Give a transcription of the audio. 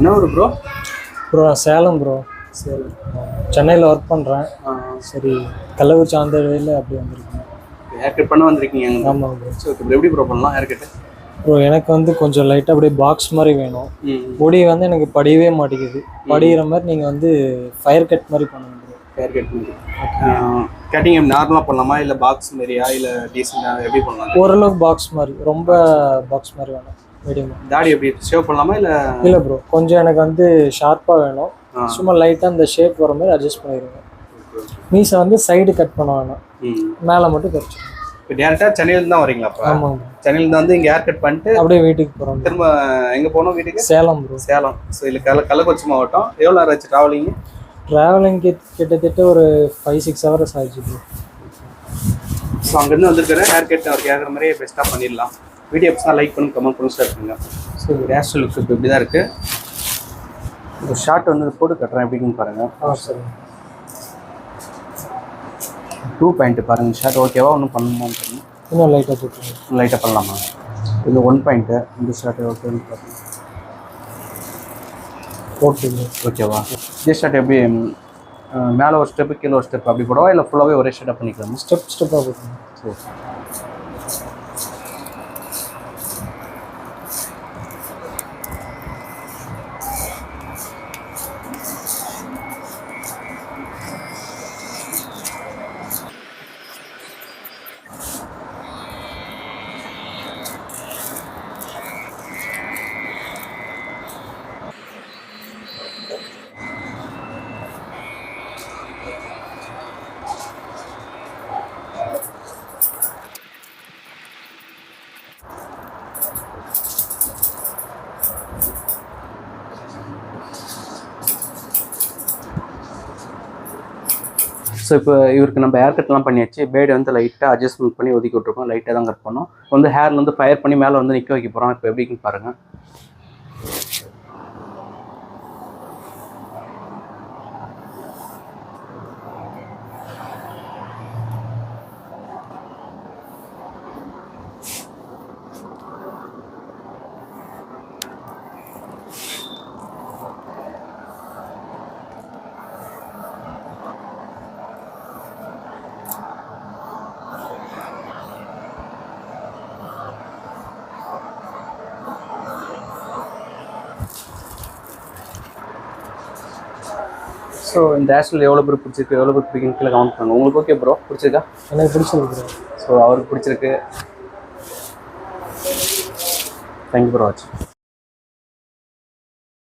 என்ன ஒரு bro bro நான் சேலம் ப்ரோ சரி சென்னையில் ஒர்க் பண்ணுறேன் சரி கள்ளக்குறிச்சி அந்த வழியில் அப்படி வந்திருக்கேன். ஹேர் கட் பண்ண வந்திருக்கீங்க ஆமாம் ப்ரோ சரி எப்படி ப்ரோ பண்ணலாம் ஹேர் கட்டு ப்ரோ எனக்கு வந்து கொஞ்சம் லைட்டாக அப்படியே பாக்ஸ் மாதிரி வேணும். முடி வந்து எனக்கு படியவே மாட்டேங்குது. படிகிற மாதிரி நீங்கள் வந்து ஃபயர் கட் மாதிரி பண்ணுங்க ஹேர் கட் பண்ணி கட்டிங் நார்மலாக பண்ணலாமா? இல்லை பாக்ஸ் மாதிரியா? இல்லை டீசெண்டாக எப்படி பண்ணலாம்? ஓரளவுக்கு பாக்ஸ் மாதிரி. ரொம்ப பாக்ஸ் மாதிரி வேணும். தாடி எப்படி ஷேவ் பண்ணலாமா இல்லை? இல்லை ப்ரோ கொஞ்சம் எனக்கு வந்து ஷார்ப்பாக வேணும். சும்மா லைட்டாக அந்த ஷேப் வர மாதிரி அட்ஜஸ்ட் பண்ணிடுங்க மீசை வந்து சைடு கட் பண்ண வேணாம். மேலே மட்டும் கடிச்சிடும் இப்போ டேரெக்டாக சென்னையிலேருந்து தான் வரீங்களா ஆமாம் சென்னையிலேருந்து வந்து இங்கே ஹேர் கட் பண்ணிட்டு அப்படியே வீட்டுக்கு போகிறோம் திரும்ப எங்கே போகணும் வீட்டுக்கு? சேலம் ப்ரோ சேலம். ஸோ இல்லை கள்ள கள்ளக்குறிச்சி மாவட்டம் எவ்வளோ நேரம் ஆச்சு ட்ராவலிங்கு ட்ராவலிங் கிட்டத்தட்ட ஒரு ஃபைவ் சிக்ஸ் ஹவர்ஸ் ஆச்சு ப்ரோ ஸோ அங்கேருந்து வந்திருக்கிற ஹேர் கட் அவர் கேட்குற மாதிரியே பெஸ்ட்டாக பண்ணிடலாம். வீடியோ எப்ஸ்னா லைக் பண்ணி கமெண்ட் பண்ணி ஸ்டார்ட் பண்ணுங்க ஸோ ஸ்டைல் லுக்ஸ் இப்போ இப்படி தான் இருக்குது இந்த ஷார்ட் வந்து போட்டு கட்டுறேன் எப்படின்னு பாருங்கள் ஆ சரி டூ பாயிண்ட் பாருங்கள் ஷார்ட் ஓகேவா ஒன்றும் பண்ணணுமான்னு பாருங்க இன்னும் லைட்டாக போட்டுருங்க. லைட்டாக பண்ணலாமா? இது ஒன் பாயிண்ட்டு இந்த ஷார்ட் ஓகேன்னு பாருங்க. ஓகே ப்ரோ ஓகேவா இதே ஷார்ட் எப்படி மேலே ஒரு ஸ்டெப்பு கீழே ஒரு ஸ்டெப் அப்படி போடவா? இல்லை ஃபுல்லாகவே ஒரே ஷார்ட்டாக பண்ணிக்கலாமா? ஸ்டெப் ஸ்டெப்பாக போட்டுருங்க. சரி. ஸோ இப்போ இவருக்கு நம்ம ஹேர் கட்லாம் பண்ணியாச்சு. பேடு வந்து லைட்டாக அட்ஜஸ்ட்மெண்ட் பண்ணி ஒதுக்கி விட்ருக்கோம் லைட்டாக தான் கட் பண்ணோம். வந்து ஹேர்ல வந்து ஃபயர் பண்ணி மேலே வந்து நிற்க வைக்க போகிறோம் இப்போ எப்படின்னு பாருங்கள் ஸோ இந்த ஸ்டைல் எவ்வளோ பேர் பிடிச்சிருக்கு? எவ்வளோ பேர் பிடிக்கும் கீழே கவுண்ட் பண்ணுங்க. உங்களுக்கு ஓகே ப்ரோ பிடிச்சிருக்கா? எனக்கு பிடிச்சிருக்கு ஸோ அவருக்கு பிடிச்சிருக்கு. தேங்க்யூ ஃபார் வாட்சிங்